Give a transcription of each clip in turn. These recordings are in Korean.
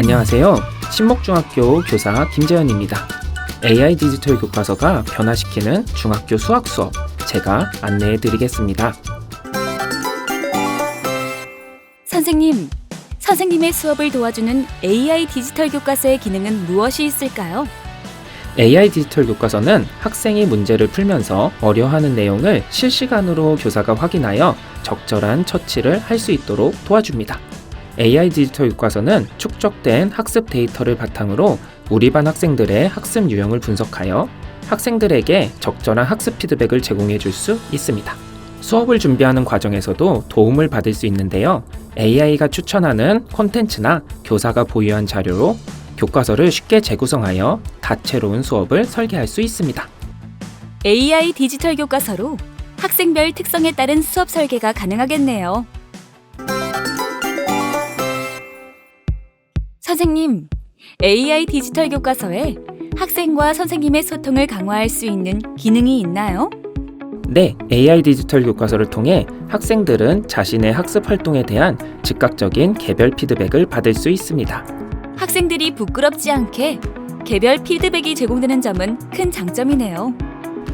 안녕하세요. 신목중학교 교사 김재현입니다. AI 디지털 교과서가 변화시키는 중학교 수학 수업 제가 안내해 드리겠습니다. 선생님, 선생님의 수업을 도와주는 AI 디지털 교과서의 기능은 무엇이 있을까요? AI 디지털 교과서는 학생이 문제를 풀면서 어려워하는 내용을 실시간으로 교사가 확인하여 적절한 처치를 할 수 있도록 도와줍니다. AI 디지털 교과서는 축적된 학습 데이터를 바탕으로 우리 반 학생들의 학습 유형을 분석하여 학생들에게 적절한 학습 피드백을 제공해 줄 수 있습니다. 수업을 준비하는 과정에서도 도움을 받을 수 있는데요. AI가 추천하는 콘텐츠나 교사가 보유한 자료로 교과서를 쉽게 재구성하여 다채로운 수업을 설계할 수 있습니다. AI 디지털 교과서로 학생별 특성에 따른 수업 설계가 가능하겠네요. 선생님, AI 디지털 교과서에 학생과 선생님의 소통을 강화할 수 있는 기능이 있나요? 네, AI 디지털 교과서를 통해 학생들은 자신의 학습 활동에 대한 즉각적인 개별 피드백을 받을 수 있습니다. 학생들이 부끄럽지 않게 개별 피드백이 제공되는 점은 큰 장점이네요.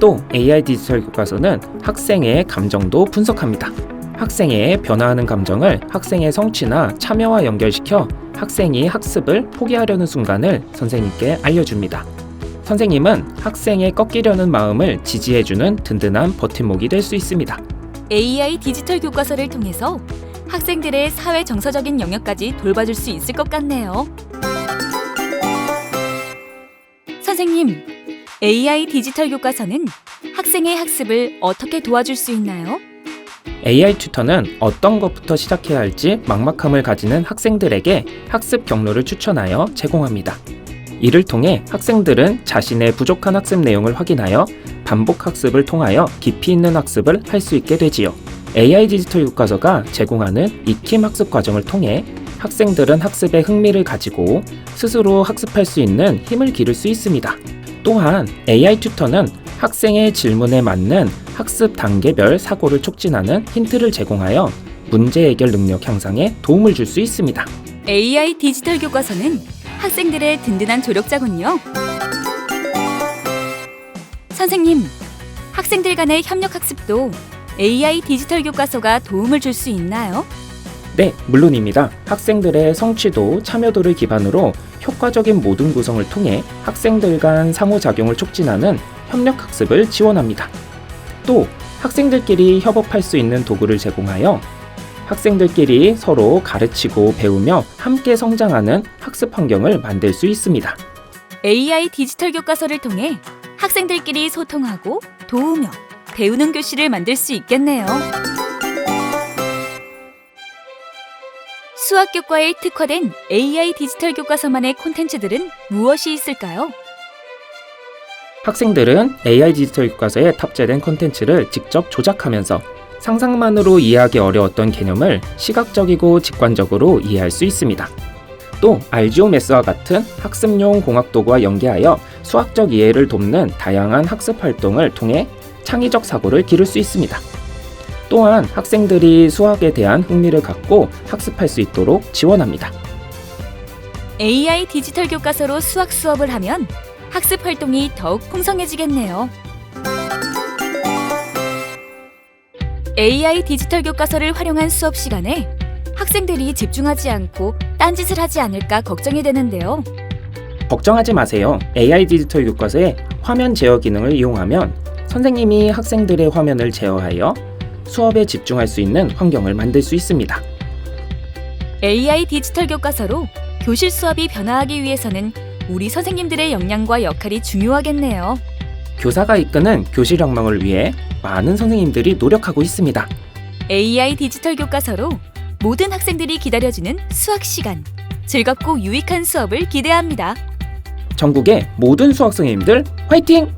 또 AI 디지털 교과서는 학생의 감정도 분석합니다. 학생의 변화하는 감정을 학생의 성취나 참여와 연결시켜 학생이 학습을 포기하려는 순간을 선생님께 알려줍니다. 선생님은 학생의 꺾이려는 마음을 지지해주는 든든한 버팀목이 될 수 있습니다. AI 디지털 교과서를 통해서 학생들의 사회 정서적인 영역까지 돌봐줄 수 있을 것 같네요. 선생님, AI 디지털 교과서는 학생의 학습을 어떻게 도와줄 수 있나요? AI 튜터는 어떤 것부터 시작해야 할지 막막함을 가지는 학생들에게 학습 경로를 추천하여 제공합니다. 이를 통해 학생들은 자신의 부족한 학습 내용을 확인하여 반복 학습을 통하여 깊이 있는 학습을 할 수 있게 되지요. AI 디지털 교과서가 제공하는 익힘 학습 과정을 통해 학생들은 학습에 흥미를 가지고 스스로 학습할 수 있는 힘을 기를 수 있습니다. 또한 AI 튜터는 학생의 질문에 맞는 학습 단계별 사고를 촉진하는 힌트를 제공하여 문제 해결 능력 향상에 도움을 줄 수 있습니다. AI 디지털 교과서는 학생들의 든든한 조력자군요. 선생님, 학생들 간의 협력 학습도 AI 디지털 교과서가 도움을 줄 수 있나요? 네, 물론입니다. 학생들의 성취도, 참여도를 기반으로 효과적인 모든 구성을 통해 학생들 간 상호작용을 촉진하는 협력 학습을 지원합니다. 또 학생들끼리 협업할 수 있는 도구를 제공하여 학생들끼리 서로 가르치고 배우며 함께 성장하는 학습 환경을 만들 수 있습니다. AI 디지털 교과서를 통해 학생들끼리 소통하고 도우며 배우는 교실을 만들 수 있겠네요. 수학 교과에 특화된 AI 디지털 교과서만의 콘텐츠들은 무엇이 있을까요? 학생들은 AI 디지털 교과서에 탑재된 콘텐츠를 직접 조작하면서 상상만으로 이해하기 어려웠던 개념을 시각적이고 직관적으로 이해할 수 있습니다. 또 알지오메스와 같은 학습용 공학 도구와 연계하여 수학적 이해를 돕는 다양한 학습 활동을 통해 창의적 사고를 기를 수 있습니다. 또한 학생들이 수학에 대한 흥미를 갖고 학습할 수 있도록 지원합니다. AI 디지털 교과서로 수학 수업을 하면 학습 활동이 더욱 풍성해지겠네요. AI 디지털 교과서를 활용한 수업 시간에 학생들이 집중하지 않고 딴짓을 하지 않을까 걱정이 되는데요. 걱정하지 마세요. AI 디지털 교과서의 화면 제어 기능을 이용하면 선생님이 학생들의 화면을 제어하여 수업에 집중할 수 있는 환경을 만들 수 있습니다. AI 디지털 교과서로 교실 수업이 변화하기 위해서는 우리 선생님들의 역량과 역할이 중요하겠네요. 교사가 이끄는 교실 혁명을 위해 많은 선생님들이 노력하고 있습니다. AI 디지털 교과서로 모든 학생들이 기다려주는 수학 시간. 즐겁고 유익한 수업을 기대합니다. 전국의 모든 수학 선생님들 화이팅!